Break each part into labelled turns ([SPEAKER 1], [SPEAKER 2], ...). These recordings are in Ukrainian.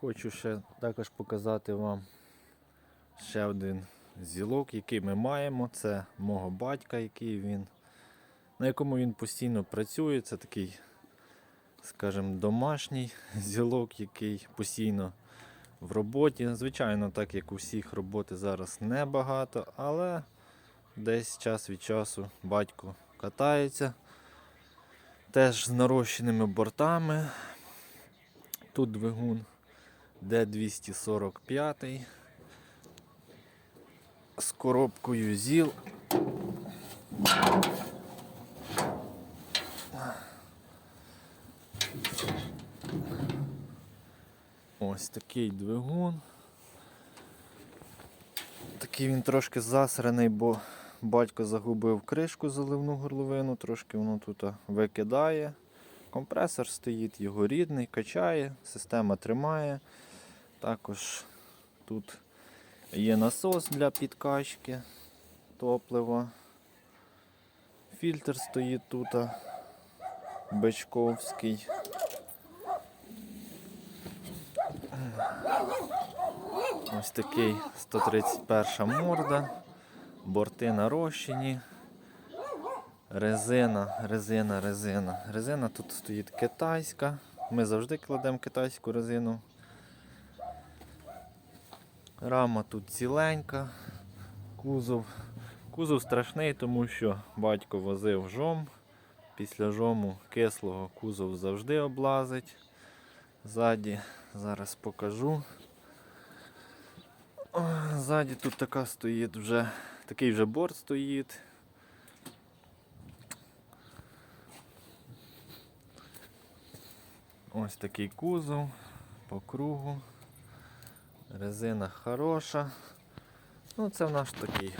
[SPEAKER 1] Хочу ще також показати вам ще один зілок, який ми маємо. Це мого батька, який він, на якому він постійно працює. Це такий, скажімо, домашній зілок, який постійно в роботі. Звичайно, так як у всіх роботи зараз небагато, але десь час від часу батько катається. Теж з нарощеними бортами. Тут двигун Д245 з коробкою ЗІЛ. Ось такий двигун. Такий він трошки засраний, бо батько загубив кришку заливну горловину, трошки воно тут викидає. Компресор стоїть його рідний, качає, система тримає. Також тут є насос для підкачки топлива. Фільтр стоїть тут Бечковський. Ось такий 131 морда, борти нарощені. Резина, резина, резина. Резина тут стоїть китайська. Ми завжди кладемо китайську резину. Рама тут ціленька. Кузов. Кузов страшний, тому що батько возив жом. Після жому кислого кузов завжди облазить. Ззаді зараз покажу. Ззаді тут така стоїть вже, такий вже борт стоїть. Ось такий кузов по кругу. Резина хороша. Ну, це наш такий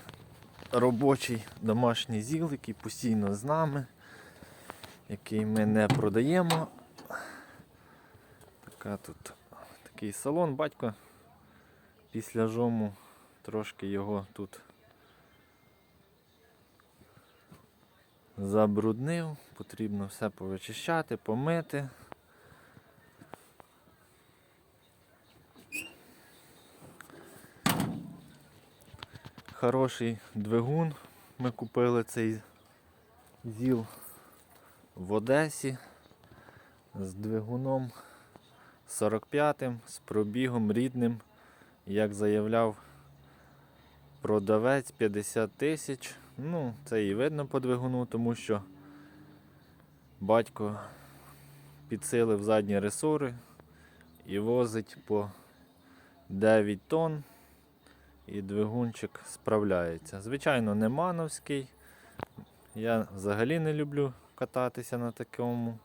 [SPEAKER 1] робочий домашній зіл, який постійно з нами, який ми не продаємо. Така тут такий салон, батько після жому трошки його тут забруднив, потрібно все повичищати, помити. Хороший двигун. Ми купили цей ЗІЛ в Одесі з двигуном 45-м, з пробігом рідним, як заявляв продавець 50 тисяч. Ну, це і видно по двигуну, тому що батько підсилив задні ресори і возить по 9 тонн і двигунчик справляється. Звичайно, не мановський. Я взагалі не люблю кататися на такому,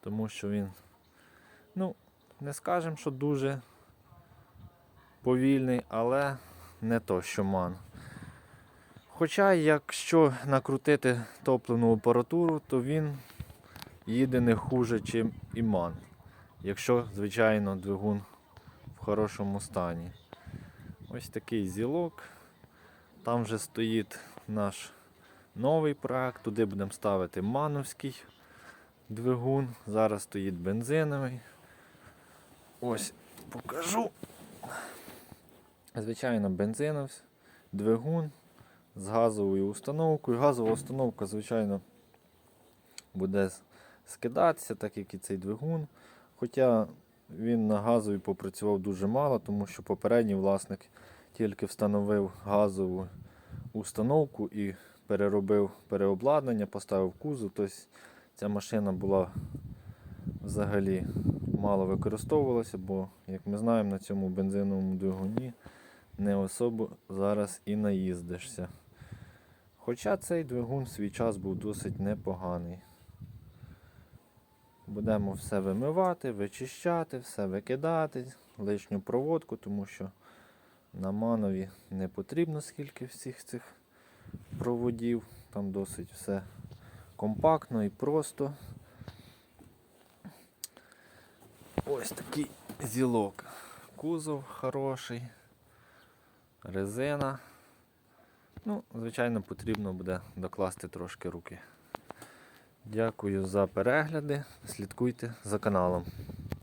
[SPEAKER 1] тому що він, ну, не скажемо, що дуже повільний, але не то, що ман. Хоча, якщо накрутити топливну апаратуру, то він їде не хуже, ніж і ман. Якщо, звичайно, двигун в хорошому стані. Ось такий зілок. Там вже стоїть наш новий проект. Туди будемо ставити мановський двигун. Зараз стоїть бензиновий. Ось покажу. Звичайно, бензиновий двигун з газовою установкою. Газова установка, звичайно, буде скидатися, так як і цей двигун. Хоча він на газовій попрацював дуже мало, тому що попередній власник тільки встановив газову установку і переробив переобладнання, поставив кузов. Тобто ця машина була взагалі мало використовувалася, бо, як ми знаємо, на цьому бензиновому двигуні не особо зараз і наїздишся. Хоча цей двигун в свій час був досить непоганий. Будемо все вимивати, вичищати, все викидати, лишню проводку, тому що на манові не потрібно скільки всіх цих проводів. Там досить все компактно і просто. Ось такий зілок. Кузов хороший, резина. Ну, звичайно, потрібно буде докласти трошки руки. Дякую за перегляди. Слідкуйте за каналом.